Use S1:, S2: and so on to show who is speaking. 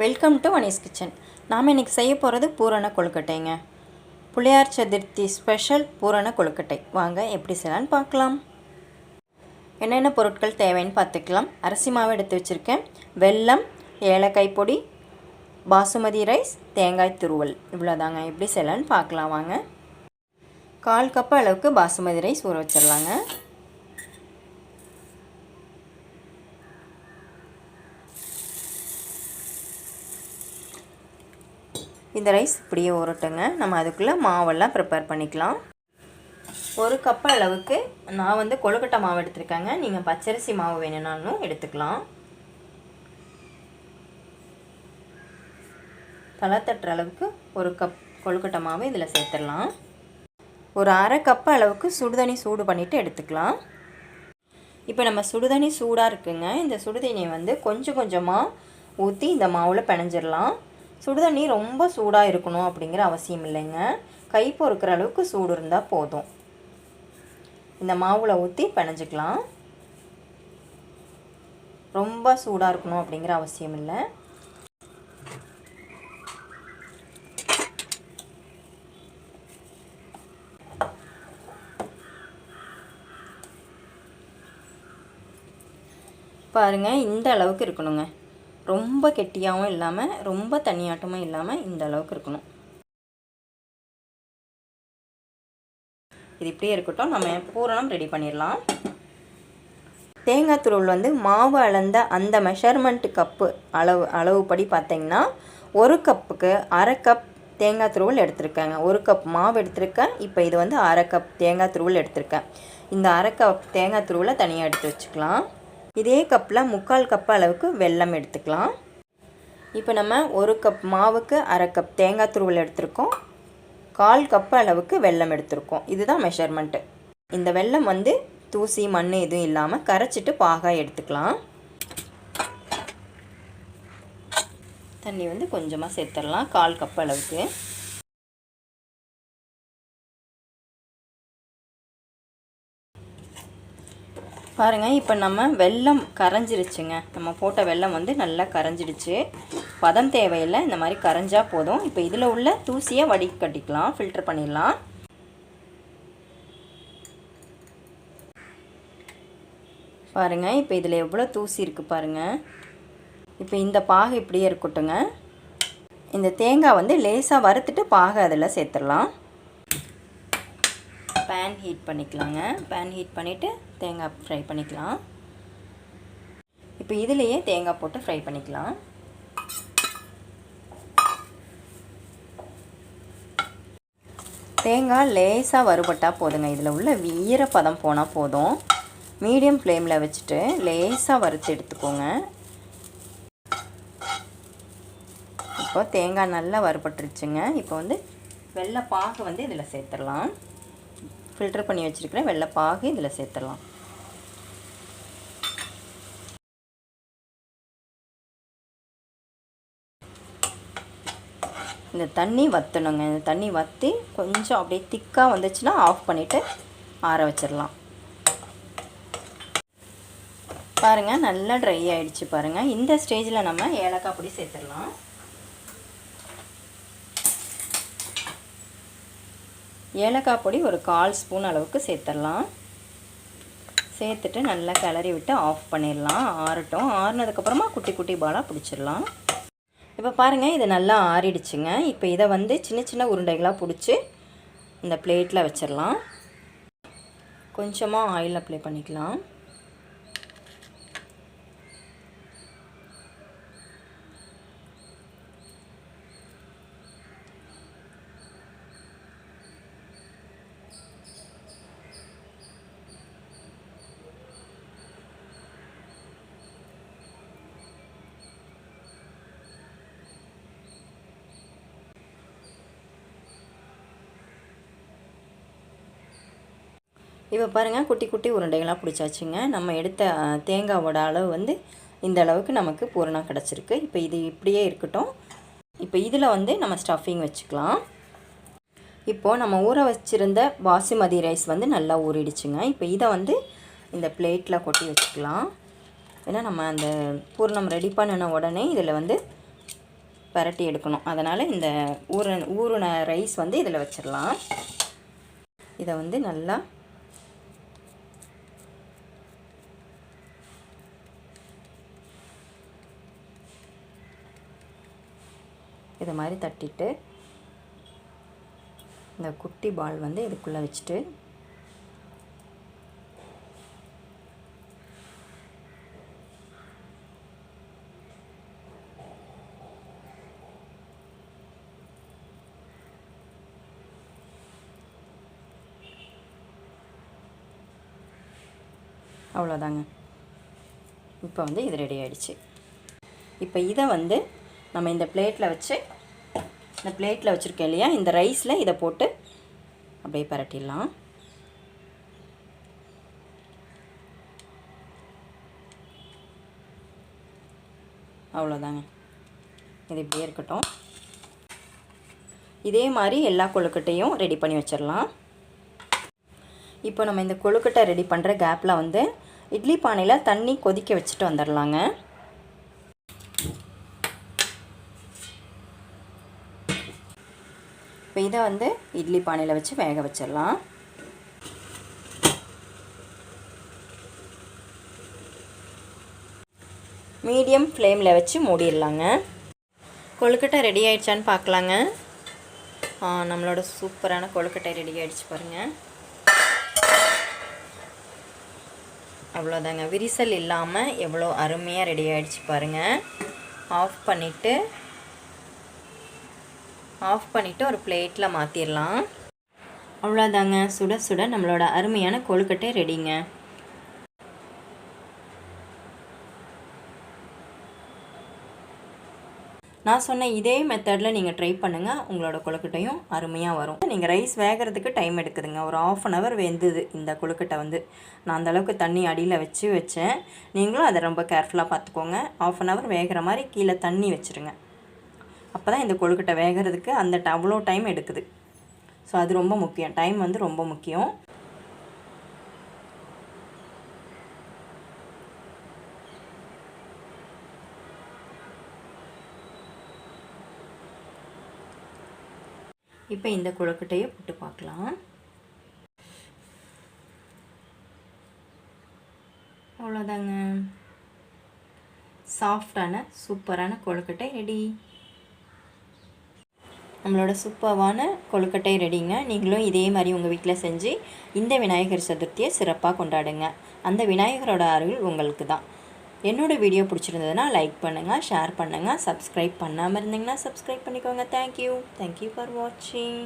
S1: Welcome to Vani's kitchen நாம் இன்றைக்கி செய்ய போகிறது பூரண கொழுக்கட்டைங்க. புளியார் சதுர்த்தி ஸ்பெஷல் பூரண கொழுக்கட்டை. வாங்க எப்படி செய்யலான்னு பார்க்கலாம். என்னென்ன பொருட்கள் தேவைன்னு பார்த்துக்கலாம். அரிசி மாவு எடுத்து வச்சுருக்கேன். வெல்லம் ஏலக்காய் பொடி பாசுமதி ரைஸ் தேங்காய் துருவல். இவ்வளோதாங்க எப்படி செய்யலான்னு பார்க்கலாம். வாங்க. கால் கப் அளவுக்கு பாசுமதி ரைஸ் ஊற வச்சிடலாங்க இந்த ரைஸ் இப்படியே ஊறட்டுங்க. நம்ம அதுக்குள்ளே மாவெல்லாம் ப்ரிப்பேர் பண்ணிக்கலாம். ஒரு கப் அளவுக்கு நான் வந்து கொழுக்கட்டை மாவு எடுத்திருக்கேங்க. நீங்கள் பச்சரிசி மாவு வேணும்னாலும் எடுத்துக்கலாம். தலை தட்டுற அளவுக்கு ஒரு கப் கொழுக்கட்டை மாவு இதில் சேர்த்துடலாம். ஒரு அரை கப் அளவுக்கு சுடுதண்ணி சூடு பண்ணிவிட்டு எடுத்துக்கலாம். இப்போ நம்ம சுடுதண்ணி சூடாக இருக்குங்க. இந்த சுடுதண்ணியை வந்து கொஞ்சம் கொஞ்சமாக ஊற்றி இந்த மாவில் பிணைஞ்சிடலாம். சுடுதண்ணி ரொம்ப சூடாக இருக்கணும் அப்படிங்கிற அவசியம் இல்லைங்க. கை பொறுக்கிற அளவுக்கு சூடு இருந்தால் போதும். இந்த மாவில் ஊற்றி பிணைஞ்சிக்கலாம். ரொம்ப சூடாக இருக்கணும் அப்படிங்கிற அவசியம் இல்லை. பாருங்கள் இந்த அளவுக்கு இருக்கணுங்க. ரொம்ப கெட்டியாகவும் இல்லாமல் ரொம்ப தண்ணியாட்டமும் இல்லாமல் இந்த அளவுக்கு இருக்கணும். இது இப்படியே இருக்கட்டும். நம்ம பூரணம் ரெடி பண்ணிடலாம். தேங்காய் துருள் வந்து மாவு அளந்த அந்த மெஷர்மெண்ட் கப்பு அளவு அளவுப்படி பார்த்தீங்கன்னா ஒரு கப்புக்கு அரை கப் தேங்காய் துருவல் எடுத்திருக்கேங்க. ஒரு கப் மாவு எடுத்திருக்கேன். இப்போ இது வந்து அரை கப் தேங்காய் துருவல் எடுத்திருக்கேன். இந்த அரை கப் தேங்காய் துருவலை தனியாக எடுத்து வச்சுக்கலாம். இதே கப்பில் முக்கால் கப் அளவுக்கு வெல்லம் எடுத்துக்கலாம். இப்போ நம்ம ஒரு கப் மாவுக்கு அரை கப் தேங்காய் துருவல் எடுத்திருக்கோம். கால் கப் அளவுக்கு வெல்லம் எடுத்திருக்கோம். இதுதான் மெஷர்மெண்ட்டு இந்த வெல்லம் வந்து தூசி மண் எதுவும் இல்லாமல் கரைச்சிட்டு பாகாக எடுத்துக்கலாம். தண்ணி வந்து கொஞ்சமாக சேர்த்துடலாம் கால் கப் அளவுக்கு. பாருங்கள் இப்போ நம்ம வெல்லம் கரைஞ்சிருச்சுங்க. நம்ம போட்ட வெல்லம் வந்து நல்லா கரைஞ்சிடுச்சு. பதம் தேவையில்லை இந்த மாதிரி கரைஞ்சா போதும். இப்போ இதில் உள்ள தூசியை வடிகட்டிக்கலாம் ஃபில்டர் பண்ணிடலாம். பாருங்கள் இப்போ இதில் எவ்வளோ தூசி இருக்குது பாருங்கள் இப்போ இந்த பாகு இப்படியே இருக்கட்டுங்க இந்த தேங்காய் வந்து லேசாக வறுத்துட்டு பாகை அதில் சேர்த்துடலாம். பேன் ஹீட் பண்ணிக்கலாங்க. பேன் ஹீட் பண்ணிவிட்டு தேங்காய் ஃப்ரை பண்ணிக்கலாம். இப்போ இதுலேயே தேங்காய் போட்டு ஃப்ரை பண்ணிக்கலாம். தேங்காய் லேசாக வறுபட்டால் போதுங்க. இதில் உள்ள ஈரப்பதம் போனால் போதும். மீடியம் ஃப்ளேமில் வச்சுட்டு லேசாக வறுத்து எடுத்துக்கோங்க. இப்போ தேங்காய் நல்லா வறுபட்டுருச்சுங்க. இப்போ வந்து வெள்ளை பாகு வந்து இதில் சேர்த்துடலாம். ஃபில்டர் பண்ணி வச்சுருக்கிற வெள்ளைப்பாகு இதில் சேர்த்துடலாம். இந்த தண்ணி வற்றணுங்க இந்த தண்ணி வற்றி கொஞ்சம் அப்படியே திக்காக வந்துச்சுன்னா ஆஃப் பண்ணிவிட்டு ஆற வச்சிடலாம். பாருங்கள் நல்லா ட்ரை ஆகிடுச்சு பாருங்கள் இந்த ஸ்டேஜில் நம்ம ஏலக்காய் பொடி சேர்த்துடலாம். ஏலக்காய் பொடி ஒரு கால் ஸ்பூன் அளவுக்கு சேர்த்துடலாம். சேர்த்துட்டு நல்லா கிளறி விட்டு ஆஃப் பண்ணிடலாம். ஆறட்டும். ஆறுனதுக்கப்புறமா குட்டி குட்டி பாலாக பிடிச்சிடலாம். இப்போ பாருங்கள் இது நல்லா ஆறிடுச்சுங்க. இப்போ இதை வந்து சின்ன சின்ன உருண்டைகளாக பிடிச்சி இந்த பிளேட்டில் வச்சிடலாம். கொஞ்சமாக ஆயில் அப்ளை பண்ணிக்கலாம். இப்போ பாருங்கள் குட்டி குட்டி உருண்டைகளாக பிடிச்சாச்சுங்க. நம்ம எடுத்த தேங்காவோட அளவு வந்து இந்த அளவுக்கு நமக்கு பூரணம் கிடச்சிருக்கு. இப்போ இது இப்படியே இருக்கட்டும். இப்போ இதில் வந்து நம்ம ஸ்டஃபிங் வச்சுக்கலாம். இப்போது நம்ம ஊற வச்சுருந்த பாசுமதி ரைஸ் வந்து நல்லா ஊறிடுச்சுங்க. இப்போ இதை வந்து இந்த பிளேட்டில் கொட்டி வச்சுக்கலாம். ஏன்னா நம்ம அந்த பூர்ணம் ரெடி பண்ணின உடனே இதில் வந்து பரட்டி எடுக்கணும். அதனால் இந்த ஊற ஊறின ரைஸ் வந்து இதில் வச்சிடலாம். இதை வந்து நல்லா இதை மாதிரி தட்டிட்டு இந்த குட்டி பால் வந்து இதுக்குள்ளே வச்சுட்டு அவ்வளோதாங்க. இப்போ வந்து இது ரெடி ஆகிடுச்சு இப்போ இதை வந்து நம்ம இந்த பிளேட்டில் வச்சு இந்த பிளேட்டில் வச்சுருக்கேன் இல்லையா? இந்த ரைஸில் இதை போட்டு அப்படியே பரட்டிடலாம். அவ்வளோதாங்க. இது இப்படியே இருக்கட்டும். இதே மாதிரி எல்லா கொழுக்கட்டையும் ரெடி பண்ணி வச்சிடலாம். இப்போ நம்ம இந்த கொழுக்கட்டை ரெடி பண்ணுற கேப்பில் வந்து இட்லி பானையில் தண்ணி கொதிக்க வச்சுட்டு வந்துடலாங்க. இப்போ இதை வந்து இட்லி பானையில் வச்சு வேக வச்சிடலாம். மீடியம் ஃப்ளேமில் வச்சு மூடிடலாங்க. கொழுக்கட்டை ரெடி ஆயிடுச்சான்னு பார்க்கலாங்க. நம்மளோட சூப்பரான கொழுக்கட்டை ரெடி ஆயிடுச்சு பாருங்கள் அவ்வளோதாங்க. விரிசல் இல்லாமல் எவ்வளோ அருமையாக ரெடி ஆகிடுச்சு பாருங்கள் ஆஃப் பண்ணிவிட்டு ஆஃப் பண்ணிவிட்டு ஒரு பிளேட்டில் மாற்றிடலாம் அவ்வளோதாங்க சுட சுட நம்மளோட அருமையான கொழுக்கட்டை ரெடிங்க நான் சொன்ன இதே மெத்தடில் நீங்கள் ட்ரை பண்ணுங்கள் உங்களோட கொழுக்கட்டையும் அருமையாக வரும். நீங்கள் ரைஸ் வேகிறதுக்கு டைம் எடுக்குதுங்க. ஒரு ஆஃப் அன் ஹவர் வெந்தது இந்த கொழுக்கட்டை வந்து. நான் அந்த அளவுக்கு தண்ணி அடியில் வச்சு வச்சேன். நீங்களும் அதை ரொம்ப கேர்ஃபுல்லாக பார்த்துக்கோங்க. ஆஃப் அன் ஹவர் வேகிற மாதிரி கீழே தண்ணி வச்சுருங்க. அப்போ தான் இந்த கொழுக்கட்டை வேகிறதுக்கு அந்த அவ்வளோ டைம் எடுக்குது. ஸோ அது ரொம்ப முக்கியம். டைம் வந்து ரொம்ப முக்கியம். இப்போ இந்த கொழுக்கட்டையை போட்டு பார்க்கலாம் அவ்வளோதாங்க. சாஃப்டான சூப்பரான கொழுக்கட்டை ரெடி நம்மளோட சூப்பர்வான கொழுக்கட்டை ரெடிங்க நீங்களும் இதே மாதிரி உங்கள் வீட்டில் செஞ்சு இந்த விநாயகர் சதுர்த்தியை சிறப்பாக கொண்டாடுங்க. அந்த விநாயகரோட அருள் உங்களுக்கு தான் என்னோட வீடியோ பிடிச்சிருந்ததுன்னா லைக் பண்ணுங்கள் ஷேர் பண்ணுங்கள் சப்ஸ்கிரைப் பண்ணாமல் இருந்தீங்கன்னா சப்ஸ்கிரைப் பண்ணிக்கோங்க. தேங்க்யூ தேங்க்யூ ஃபார் வாட்சிங்